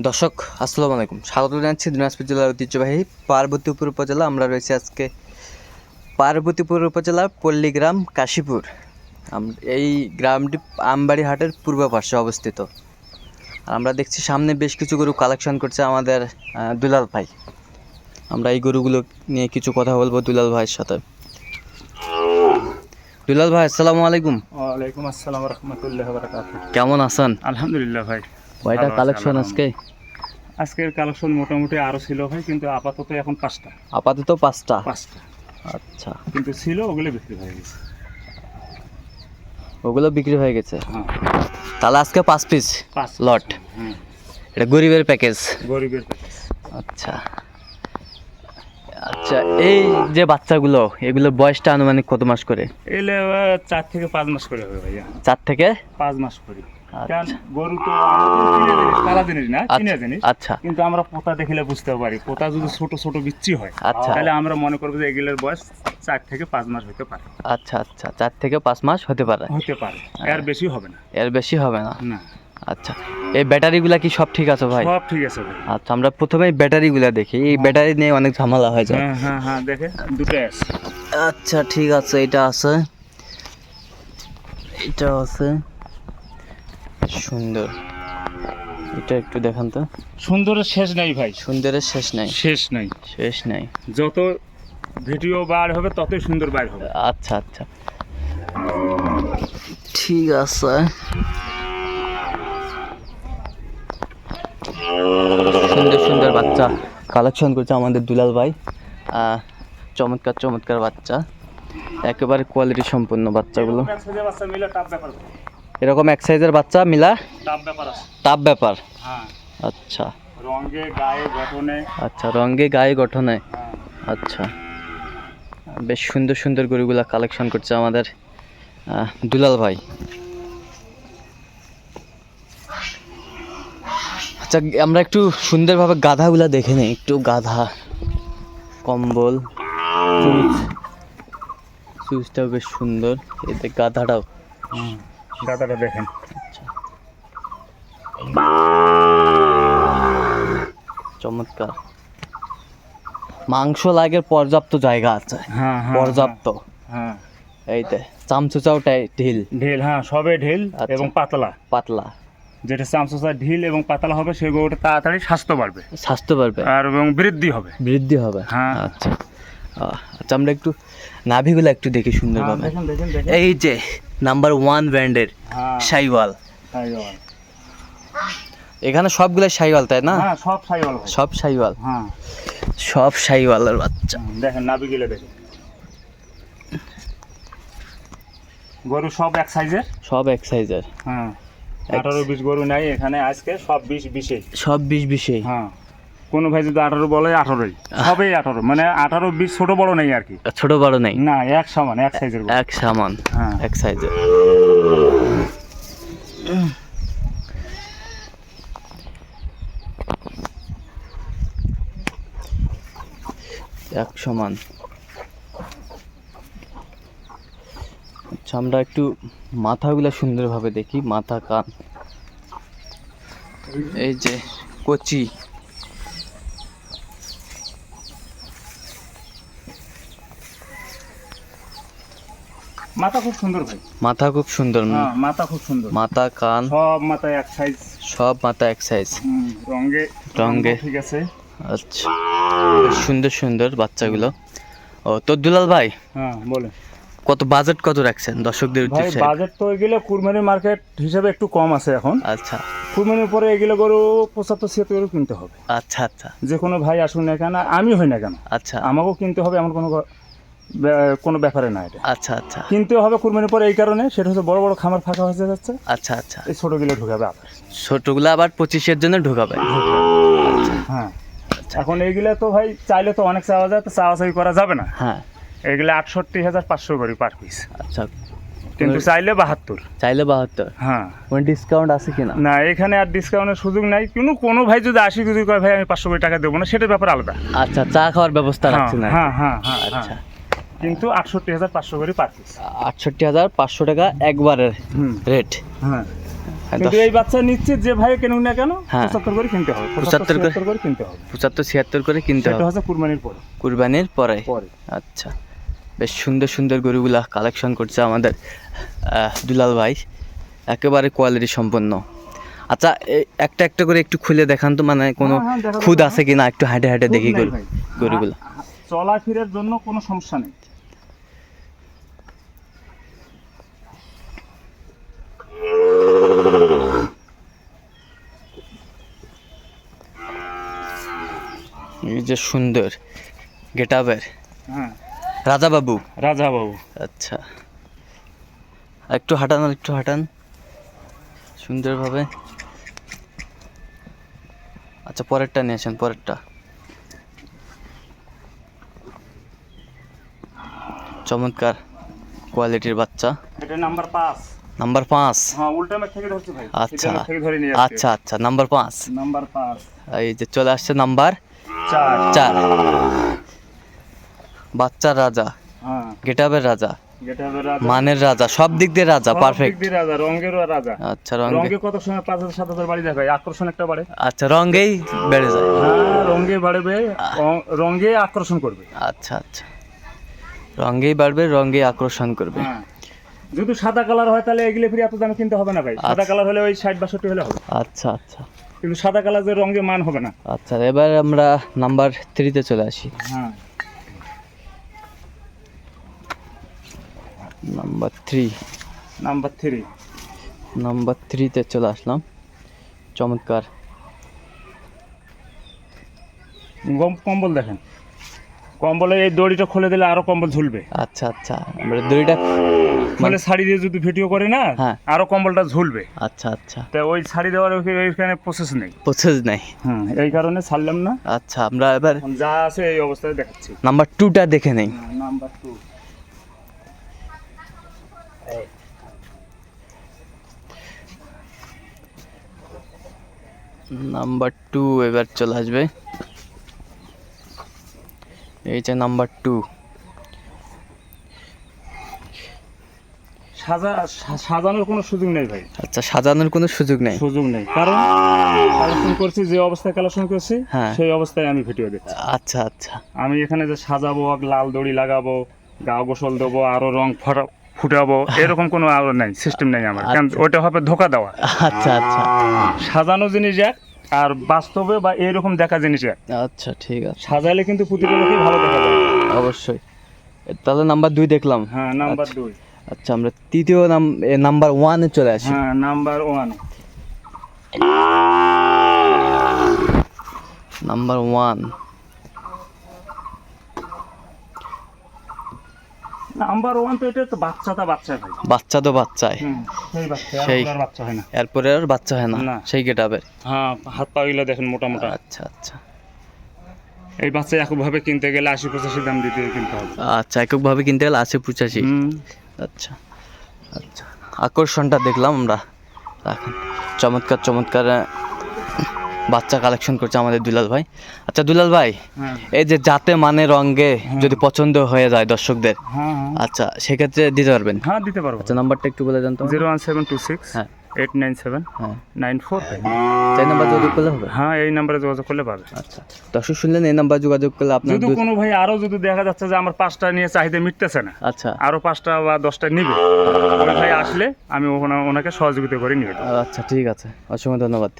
দর্শক আসসালামু আলাইকুম। স্বাগত জানাচ্ছি দিনাজপুর জেলার ঐতিহ্যবাহী পার্বতীপুর উপজেলা। আমরা রয়েছি আজকে পার্বতীপুর উপজেলার পল্লীগ্রাম কাশীপুর। এই গ্রামটি আমবাড়ি হাটের পূর্ব পার্শ্বে অবস্থিত। আর আমরা দেখছি সামনে বেশ কিছু গরু কালেকশন করছে আমাদের দুলাল ভাই। আমরা এই গরুগুলো নিয়ে কিছু কথা বলব দুলাল ভাইয়ের সাথে। দুলাল ভাই আসসালামু আলাইকুম। ওয়ালাইকুম আসসালাম রহমতুল্লাহ কেমন আছেন? আলহামদুলিল্লাহ ভাই। কয়টা কালেকশন আজকে? আজকের কালেকশন মোটামুটি আরও ছিল ভাই কিন্তু আপাতত এখন পাঁচটা। আপাতত পাঁচটা? পাঁচটা। আচ্ছা। কিন্তু ছিল ওগুলো বিক্রি হয়ে গেছে। ওগুলো বিক্রি হয়ে গেছে? হ্যাঁ। তাহলে আজকে পাঁচ পিস পাঁচ লট হুম এটা গরিবের প্যাকেজ গরিবের প্যাকেজ আচ্ছা। আচ্ছা এই যে বাচ্চাগুলো এগুলোর বয়সটা আনুমানিক কত মাস করে? এলে চার থেকে পাঁচ মাস করে হবে ভাইয়া। চার থেকে? পাঁচ মাস করে। গরু তো আমাদের কালা জিনিস না আচ্ছা, জিনিস। আচ্ছা। কিন্তু আমরা পোতা দেখলে বুঝতে পারি। পোতা যদি ছোট ছোট বিচ্ছি হয় আচ্ছা। তাহলে আমরা মনে করব যে এগুলোর বয়স চার থেকে পাঁচ মাস হতে পারে। আচ্ছা আচ্ছা চার থেকে পাঁচ মাস হতে পারে। হতে পারে। এর বেশি হবে না। এর বেশি হবে না? না। আচ্ছা। এই ব্যাটারিগুলা কি সব ঠিক আছে ভাই? সব ঠিক আছে ভাই। আচ্ছা আমরা প্রথমে ব্যাটারিগুলা দেখি। এই ব্যাটারি নিয়ে অনেক ঝামেলা হয়ে যায়। হ্যাঁ হ্যাঁ হ্যাঁ দেখে আছে। আচ্ছা ঠিক আছে এটা আছে। এটা আছে। সুন্দর। এটা একটু দেখান তো। সুন্দরের শেষ নাই ভাই। সুন্দরের শেষ নাই। শেষ নাই। শেষ নাই। যত ভিডিও বার হবে ততই সুন্দর বার হবে। আচ্ছা আচ্ছা। ঠিক আছে। সুন্দর সুন্দর বাচ্চা। কালেকশন করছে আমাদের দুলাল ভাই। চমৎকার চমৎকার বাচ্চা। একেবারে কোয়ালিটি সম্পন্ন বাচ্চাগুলো। এরকম এক সাইজের বাচ্চা মিলা? টাপ ব্যাপার আছে। টাপ ব্যাপার? হ্যাঁ। আচ্ছা। রঙে গায়ে গঠনে। আচ্ছা রঙে গায়ে গঠনে? হ্যাঁ। আচ্ছা। বেশ সুন্দর সুন্দর গরুগুলা কালেকশন করছে আমাদের দুলাল ভাই। আচ্ছা আমরা একটু সুন্দরভাবে গাধাগুলা দেখে নিই একটু গাধা কম্বল চুজ চুজটাও বেশ সুন্দর এতে গাধাটাও। দাদাটা দেখেন। চমৎকার। মাংস লাগে পর্যাপ্ত জায়গা আছে। হ্যাঁ হ্যাঁ পর্যাপ্ত। হ্যাঁ। এইতে চামচুচাওটাই ঢিল। ঢিল হ্যাঁ সবে ঢিল আচ্ছা। এবং পাতলা। পাতলা। যেটা চামচা ঢিল এবং পাতলা হবে সেই গরুটা তাড়াতাড়ি স্বাস্থ্য বাড়বে। স্বাস্থ্য বাড়বে। আর এবং বৃদ্ধি হবে। বৃদ্ধি হবে। হ্যাঁ। আচ্ছা। আচ্ছা আমরা একটু নাভিগুলো একটু দেখি হ্যাঁ, সুন্দরভাবে দেখেন। এই যে নাম্বার ওয়ান ব্র্যান্ডের হ্যাঁ। সাইওয়াল। এখানে সবগুলো সাইওয়াল তাই না? হ্যাঁ সব সাইওয়াল ভাই। সব সাইওয়াল হ্যাঁ। সব সাইওয়ালের বাচ্চা। দেখেন নাবি গেলে দেখেন। গরু সব এক সাইজের? সব এক সাইজের। হ্যাঁ। আঠারো বিশ গরু নাই এখানে আজকে সব বিশ বিশে। সব বিশ বিশে। হ্যাঁ। কোনো ভাই যদি আঠারো বলে আঠারোই। সবই আঠারো। মানে আঠারো বিশ ছোট বড় নেই আর কি। ছোট বড় নেই? না এক সমান এক সাইজের এক সমান হ্যাঁ। এক সাইজের এক সমান। আচ্ছা আমরা একটু মাথাগুলো সুন্দরভাবে দেখি। মাথা কান। এই যে কচি। মাথা খুব সুন্দর ভাই। মাথা খুব সুন্দর। হ্যাঁ মাথা খুব সুন্দর। মাথা কান? সব মাথায় এক সাইজ সব মাথা এক সাইজ রঙে রঙে। ঠিক আছে। আচ্ছা। সুন্দর সুন্দর বাচ্চাগুলো। ও তো দুলাল ভাই হ্যাঁ বলে কত বাজেট কত রাখছেন দর্শকদের উদ্দেশ্যে? বাজেট তো এগুলো কুরবানি মার্কেট হিসাবে একটু কম আছে এখন। আচ্ছা। কুরবানির পরে এগুলো গরু পঁচাত্তর ছিয়াত্তর গরু কিনতে হবে। আচ্ছা আচ্ছা। যে কোনো ভাই আসুন না কেন আমি হই না কেন। আচ্ছা। আমাকেও কিনতে হবে এমন কোনো কোনো ব্যাপারে না এটা। আচ্ছা আচ্ছা। কিনতে হবে কুরবানির পরে এই কারণে সেটা হচ্ছে বড় বড় খামার ফাঁকা হয়ে যাচ্ছে। আচ্ছা আচ্ছা। এই ছোটোগুলো ঢুকাবে আবার। ছোটগুলো আবার পঁচিশের জন্য ঢুকাবে। হ্যাঁ। এখন এইগুলা তো ভাই চাইলে তো অনেক চাওয়া যায় তো চাওয়া চাই করা যাবে না। হ্যাঁ। এগুলো আটষট্টি হাজার পাঁচশো করে পার পিস আচ্ছা। কিন্তু চাইলে বাহাত্তর। চাইলে বাহাত্তর? হ্যাঁ। কোনো ডিসকাউন্ট আছে কিনা না? এখানে আর ডিসকাউন্টের সুযোগ নাই। কিন্তু কোনো ভাই যদি আসি যদি কয় ভাই আমি পাঁচশো কোটি টাকা দেবো না সেটার ব্যাপার আলাদা। আচ্ছা চা খাওয়ার ব্যবস্থা হ্যাঁ রাখছেন আর কি। হ্যাঁ হ্যাঁ হ্যাঁ আচ্ছা। হ্যাঁ। কিন্তু আটষট্টি হাজার পাঁচশো করে পার পিস আটষট্টি হাজার পাঁচশো টাকা একবারের রেট হ্যাঁ। হ্যাঁ, কিন্তু এই বাচ্চা নিশ্চিত যে ভাই কিনুক না কেন হ্যাঁ। পঁচাত্তর করে কিনতে হবে পঁচাত্তর করে? করে কিনতে হবে। পঁচাত্তর ছিয়াত্তর করে কিনতে হবে। হচ্ছে কুরবানির পরে। কুরবানির পরে? পরে। আচ্ছা। বেশ সুন্দর সুন্দর গরুগুলা কালেকশন করছে আমাদের দুলাল ভাই। একেবারে কোয়ালিটি সম্পন্ন। আচ্ছা একটা একটা করে একটু খুলে দেখান তো মানে কোনো হ্যাঁ, খুদ আছে কিনা? একটু হাঁটে হাঁটে দেখি গরু। গরুগুলো। চলাফেরার জন্য কোনো সমস্যা নেই। এই যে সুন্দর গেটাবের। হ্যাঁ। রাজা বাবু রাজা বাবু আচ্ছা। একটু হাঁটান আর একটু হাঁটান। সুন্দরভাবে। আচ্ছা পরেরটা নিয়ে আসেন পরেরটা। চমৎকার কোয়ালিটির বাচ্চা। এটা নাম্বার পাঁচ। নাম্বার পাঁচ। হ্যাঁ উল্টা মেঘ থেকে ধরছি ভাই। আচ্ছা। থেকে ধরে নিয়ে আচ্ছা আচ্ছা নাম্বার পাঁচ। নাম্বার পাঁচ। এই যে চলে আসছে নাম্বার চার। চার। বাচ্চার রাজা। হ্যাঁ। গেটাবের রাজা। মানের রাজা। সব দিক দিয়ে রাজা দিক পারফেক্ট দিয়ে রাজা রাজা। আচ্ছা রঙে। রঙে কত সময়? পাঁচ হাজার সাত হাজার বাড়ি দেখায় আকর্ষণ একটা বাড়ে। আচ্ছা রঙেই বেড়ে যায়। হ্যাঁ রঙে বাড়বে রঙে আকর্ষণ করবে। আচ্ছা আচ্ছা। রঙেই বাড়বে রঙেই আকর্ষণ করবে। হ্যাঁ। যদি সাদা কালার হয় তাহলে এগুলো ফিরে এত দামে কিনতে হবে না ভাই। সাদা আচ্ছা। কালার হলে ওই ষাট বাষট্টি হলে হবে। আচ্ছা আচ্ছা। কিন্তু সাদা কালার যে রঙে মান হবে না। আচ্ছা এবার আমরা নাম্বার থ্রিতে চলে আসি। হ্যাঁ। Number three. Number three. Number থ্রিতে চলে আসলাম। চমৎকার। কম্বল দেখেন। কম্বলে এই দড়িটা খুলে দিলে আরও কম্বল ঝুলবে। আচ্ছা আচ্ছা। আমরা দড়িটা মানে শাড়ি দিয়ে যদি ভিডিও করে না হ্যাঁ। আরও কম্বলটা ঝুলবে। আচ্ছা আচ্ছা। তা ওই শাড়ি দেওয়ার ওই- ওইখানে প্রসেস নেই। প্রসেস নাই। হুম এই কারণে ছাড়লাম না। আচ্ছা আমরা এবার যা আছে এই অবস্থায় দেখাচ্ছি। নাম্বার টুটা দেখে নেই। নাম্বার টু নাম্বার টু এবার চলে আসবে। এই যে নাম্বার টু। সাজা সাজানোর কোনো সুযোগ নেই ভাই। আচ্ছা সাজানোর কোনো সুযোগ নেই? সুযোগ নেই। কারণ কালেকশন করছি যে অবস্থায় কালেকশন করছি হ্যাঁ। সেই অবস্থায় আমি ভিডিও দিচ্ছি আচ্ছা আচ্ছা। আমি এখানে যে সাজাবো লাল দড়ি লাগাবো গা গোসল দেবো আরও রং ফটা- ফুটাবো এরকম কোনো আরও নাই সিস্টেম নেই আমার। কারণ ওইটা হবে ধোকা দেওয়া। আচ্ছা আচ্ছা। সাজানো জিনিস এক আর বাস্তবে বা এরকম দেখা জিনিস। আচ্ছা ঠিক আছে। সাজাইলে কিন্তু প্রতিটা লোকই ভালো দেখা যায়। অবশ্যই। তাহলে নাম্বার দুই দেখলাম। হ্যাঁ নাম্বার দুই। আচ্ছা আমরা তৃতীয় নাম নাম্বার ওয়ানে চলে আসি। হ্যাঁ number one number one number one তো এটা তো বাচ্চাটা বাচ্চা ভাই। বাচ্চা তো বাচ্চায় হুম, সেই বাচ্চা সেই। বাচ্চা হয় না। এরপরে আর বাচ্চা হয় না। সেই গেটাবের হ্যাঁ হাত দেখেন মোটা মোটা আচ্ছা আচ্ছা। এই বাচ্চা এককভাবে কিনতে গেলে আশি পঁচাশি দাম দিতে কিনতে হবে। আচ্ছা এককভাবে কিনতে গেলে আছে পঁচাশি? আচ্ছা আচ্ছা। আকর্ষণটা দেখলাম আমরা। রাখেন। চমৎকার চমৎকার বাচ্চা কালেকশন করছে আমাদের দুলাল ভাই। আচ্ছা দুলাল ভাই হ্যাঁ। এই যে জাতে মানে রঙে যদি পছন্দ হয়ে যায় দর্শকদের হ্যাঁ হ্যাঁ। আচ্ছা সেক্ষেত্রে দিতে পারবেন? হ্যাঁ দিতে পারব। আচ্ছা নাম্বারটা একটু বলে দেন তো zero one seven two six হ্যাঁ। এইট নাইন সেভেন হ্যাঁ। নাইন ফোর চাই নাম্বার যোগাযোগ করলে হবে? হ্যাঁ এই নাম্বারে যোগাযোগ করলে পাবে। আচ্ছা দর্শক শুনলেন এই নাম্বার যোগাযোগ করলে আপনার যদি কোনো ভাই আরও যদি দেখা যাচ্ছে যে আমার পাঁচটা নিয়ে চাহিদা মিটতেছে না আচ্ছা। আরও পাঁচটা বা দশটা নিবে ভাই আসলে আমি ওনা- ওনাকে সহযোগিতা করে নিয়ে আচ্ছা ঠিক আছে। অসংখ্য ধন্যবাদ।